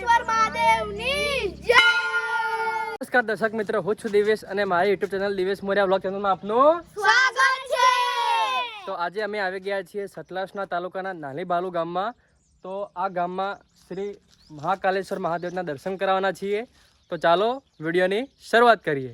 મહાકાલેશ્વર મહાદેવની જય! નમસ્કાર દર્શક મિત્રો હું છું દિવેશ અને મારી YouTube channel Divesh Morya blog ચેનલમાં આપનું સ્વાગત છે! તો આજે અમે આવી ગયા છીએ સતલાસના તાલુકાના નાની બાલુ ગામમાં. તો આ ગામમાં શ્રી મહાકાલેશ્વર મહાદેવના દર્શન કરાવવાના છીએ. તો ચાલો વિડીયોની શરૂઆત કરીએ.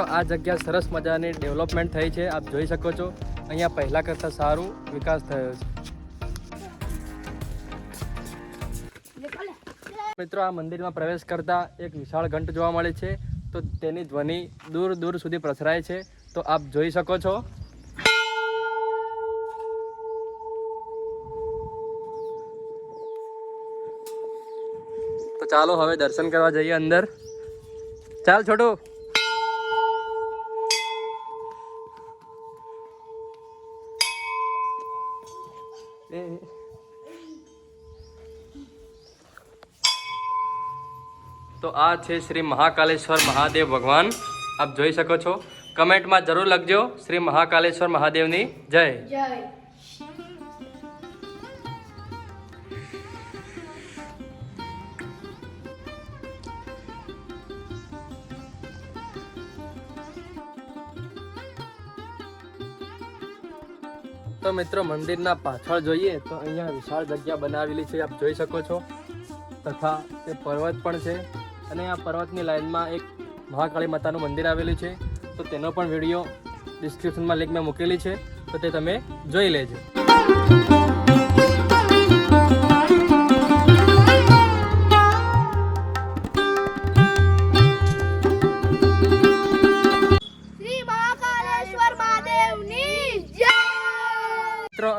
મિત્રો, આ જગ્યા સરસ મજાની ડેવલપમેન્ટ થઈ છે. આપ જોઈ શકો છો. અહીંયા પહેલાં કરતાં સારું વિકાસ થયો છે. મિત્રો, આ મંદિરમાં પ્રવેશ કરતા એક વિશાળ ઘંટ જોવા મળે છે. તો તેની ધ્વનિ દૂર દૂર સુધી પ્રસરાય છે. તો આપ જોઈ શકો છો. તો ચાલો હવે દર્શન કરવા જઈએ અંદર. ચાલ, છોટુ. તો આ છે શ્રી મહાકાલેશ્વર મહાદેવ ભગવાન. આપ જોઈ શકો છો. કમેન્ટમાં જરૂર લખજો શ્રી મહાકાલેશ્વર મહાદેવની જય. જય. તો મિત્રો, મંદિરના પાછળ જોઈએ તો અહીંયા વિશાળ જગ્યા બનાવેલી છે, આપ જોઈ શકો છો. તથા તે પર્વત પણ છે અને આ પર્વતની લાઈનમાં એક મહાકાળી માતાનું મંદિર આવેલું છે. તો તેનો પણ વીડિયો ડિસ્ક્રિપ્શનમાં લિંક મેં મૂકેલી છે. તો તે તમે જોઈ લેજો.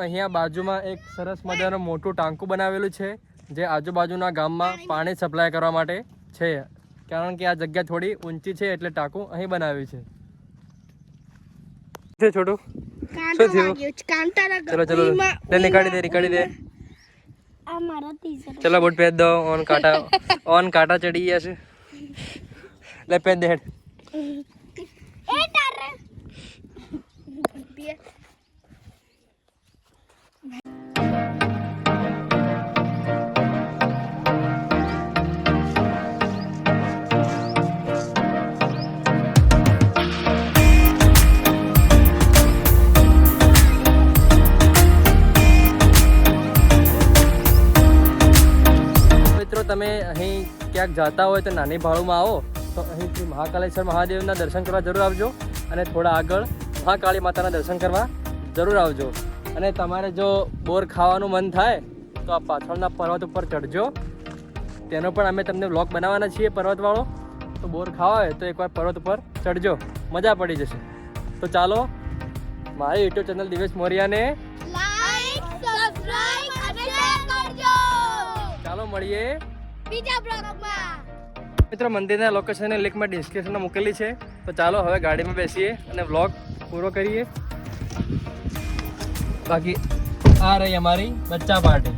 અહીંયા બાજુમાં એક સરસ મજાનું મોટું ટાંકું બનાવેલું છે જે આજુબાજુના ગામમાં પાણી સપ્લાય કરવા માટે છે. કારણ કે આ જગ્યા થોડી ઊંચી છે એટલે ટાંકું અહીં બનાવ્યું છે. છે છોટું? શું થયું? ચલો ચલો. લે નીકાળી દે નીકાળી દે. ચલો બૂટ પહેર દો. ઓન કાંટા ઓન કાંટા ચડી ગયા છે. લે પહેર દે હેડ. અહીં ક્યાંક જતા હોય તો નાની ભાળુમાં આવો. તો અહીં મહાકાલેશ્વર મહાદેવના દર્શન કરવા જરૂર આવજો અને થોડા આગળ મહાકાળી માતાના દર્શન કરવા જરૂર આવજો. અને તમારે જો બોર ખાવાનું મન થાય તો આ પાછળના પર્વત ઉપર ચડજો તેનો પણ અમે તમને બ્લોગ બનાવવાના છીએ પર્વતવાળો. તો બોર ખાવા હોય તો એકવાર પર્વત ઉપર ચડજો મજા પડી જશે. તો ચાલો મારી યુટ્યુબ ચેનલ દિવેશ મોરિયાને લાઈક સબસ્ક્રાઇબ અને શેર કરજો. ચાલો મળીએ. બીજા બ્લોગમાં. મિત્રો, મંદિરના લોકેશનની લિંક મેં ડિસ્ક્રિપ્શનમાં મૂકેલી છે. તો ચાલો હવે ગાડીમાં બેસીએ અને વ્લોગ પૂરો કરીએ. બાકી આ રહી અમારી બચ્ચા પાર્ટી